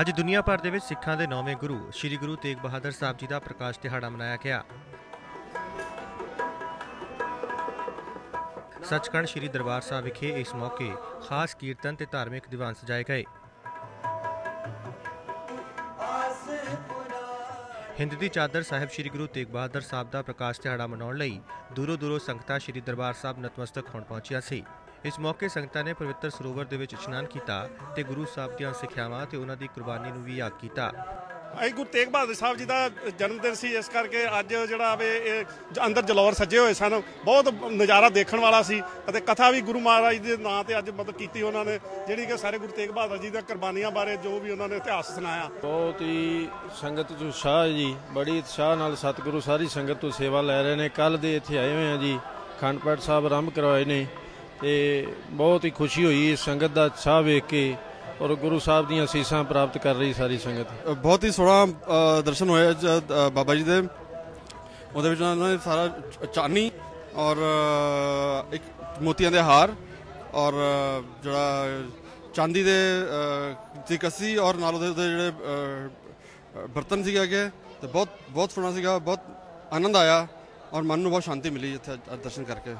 ਅੱਜ ਦੁਨੀਆ ਭਰ ਦੇ ਵਿੱਚ ਸਿੱਖਾਂ ਦੇ ਨੌਵੇਂ ਗੁਰੂ, ਸ੍ਰੀ ਗੁਰੂ ਤੇਗ ਬਹਾਦਰ ਸਾਹਿਬ ਜੀ ਦਾ ਪ੍ਰਕਾਸ਼ ਦਿਹਾੜਾ ਮਨਾਇਆ ਗਿਆ। ਸੱਚਖੰਡ ਸ੍ਰੀ ਦਰਬਾਰ ਸਾਹਿਬ ਵਿਖੇ ਇਸ ਮੌਕੇ ਖਾਸ ਕੀਰਤਨ ਤੇ ਧਾਰਮਿਕ ਦੀਵਾਨ ਸਜਾਏ ਗਏ। ਹਿੰਦ ਦੀ ਚਾਦਰ ਸਾਹਿਬ ਸ੍ਰੀ ਗੁਰੂ ਤੇਗ ਬਹਾਦਰ ਸਾਹਿਬ ਦਾ ਪ੍ਰਕਾਸ਼ ਦਿਹਾੜਾ ਮਨਾਉਣ ਲਈ ਦੂਰੋਂ ਦੂਰੋਂ ਸੰਗਤਾਂ ਸ੍ਰੀ ਦਰਬਾਰ ਸਾਹਿਬ ਨਤਮਸਤਕ ਹੋਣ ਪਹੁੰਚੀਆਂ ਸੀ। ਇਸ ਮੌਕੇ ਸੰਗਤਾਂ ਨੇ ਪਵਿੱਤਰ ਸਰੋਵਰ ਦੇ ਵਿੱਚ ਇਸ਼ਨਾਨ ਕੀਤਾ ਤੇ ਗੁਰੂ ਸਾਹਿਬ ਦੀਆਂ ਸਿੱਖਿਆਵਾਂ ਤੇ ਉਹਨਾਂ ਦੀ ਕੁਰਬਾਨੀ ਨੂੰ ਵੀ ਯਾਦ ਕੀਤਾ। ਅਸੀਂ ਗੁਰੂ ਤੇਗ ਬਹਾਦਰ ਸਾਹਿਬ ਜੀ ਦਾ ਜਨਮ ਦਿਨ ਸੀ ਇਸ ਕਰਕੇ ਅੱਜ ਜਿਹੜਾ ਵੇ ਇਹ ਅੰਦਰ ਜਲੌਰ ਸੱਜੇ ਹੋਏ ਸਨ ਬਹੁਤ ਨਜ਼ਾਰਾ ਦੇਖਣ ਵਾਲਾ ਸੀ ਅਤੇ ਕਥਾ ਵੀ ਗੁਰੂ ਮਹਾਰਾਜ ਦੇ ਨਾਂ ਤੇ ਅੱਜ ਮਤਲਬ ਕੀਤੀ ਉਹਨਾਂ ਨੇ ਜਿਹੜੀ ਕਿ ਸਾਰੇ ਗੁਰੂ ਤੇਗ ਬਹਾਦਰ ਜੀ ਦੀਆਂ ਕੁਰਬਾਨੀਆਂ ਬਾਰੇ ਜੋ ਵੀ ਉਹਨਾਂ ਨੇ ਇਤਿਹਾਸ ਸੁਣਾਇਆ। ਬਹੁਤ ਹੀ ਸੰਗਤ ਚ ਉਤਸ਼ਾਹ ਹੈ ਜੀ ਬੜੀ ਉਤਸ਼ਾਹ ਨਾਲ ਸਤਿਗੁਰੂ ਸਾਰੀ ਸੰਗਤ ਤੋਂ ਸੇਵਾ ਲੈ ਰਹੇ ਨੇ ਕੱਲ ਦੇ ਇੱਥੇ ਆਏ ਹੋਏ ਆ ਜੀ ਅਖੰਡ ਪਾਠ ਸਾਹਿਬ ਆਰੰਭ ਕਰਵਾਏ ਨੇ। ਤੇ ਬਹੁਤ ਹੀ ਖੁਸ਼ੀ ਹੋਈ ਇਸ ਸੰਗਤ ਦਾ ਉਤਸ਼ਾਹ ਵੇਖ ਕੇ ਔਰ ਗੁਰੂ ਸਾਹਿਬ ਦੀਆਂ ਅਸੀਸਾਂ ਪ੍ਰਾਪਤ ਕਰ ਰਹੀ ਸਾਰੀ ਸੰਗਤ। ਬਹੁਤ ਹੀ ਸੋਹਣਾ ਦਰਸ਼ਨ ਹੋਇਆ ਬਾਬਾ ਜੀ ਦੇ। ਉਹਦੇ ਵਿੱਚ ਉਹਨਾਂ ਨੇ ਸਾਰਾ ਚਾਨੀ ਔਰ ਇੱਕ ਮੋਤੀਆਂ ਦੇ ਹਾਰ ਔਰ ਜਿਹੜਾ ਚਾਂਦੀ ਦੇ ਦੀ ਕੱਸੀ ਔਰ ਨਾਲ ਉਹਦੇ ਜਿਹੜੇ ਬਰਤਨ ਸੀਗੇ ਅੱਗੇ, ਤੇ ਬਹੁਤ ਬਹੁਤ ਸੋਹਣਾ ਸੀਗਾ, ਬਹੁਤ ਆਨੰਦ ਆਇਆ ਔਰ ਮਨ ਨੂੰ ਬਹੁਤ ਸ਼ਾਂਤੀ ਮਿਲੀ ਇੱਥੇ ਦਰਸ਼ਨ ਕਰਕੇ।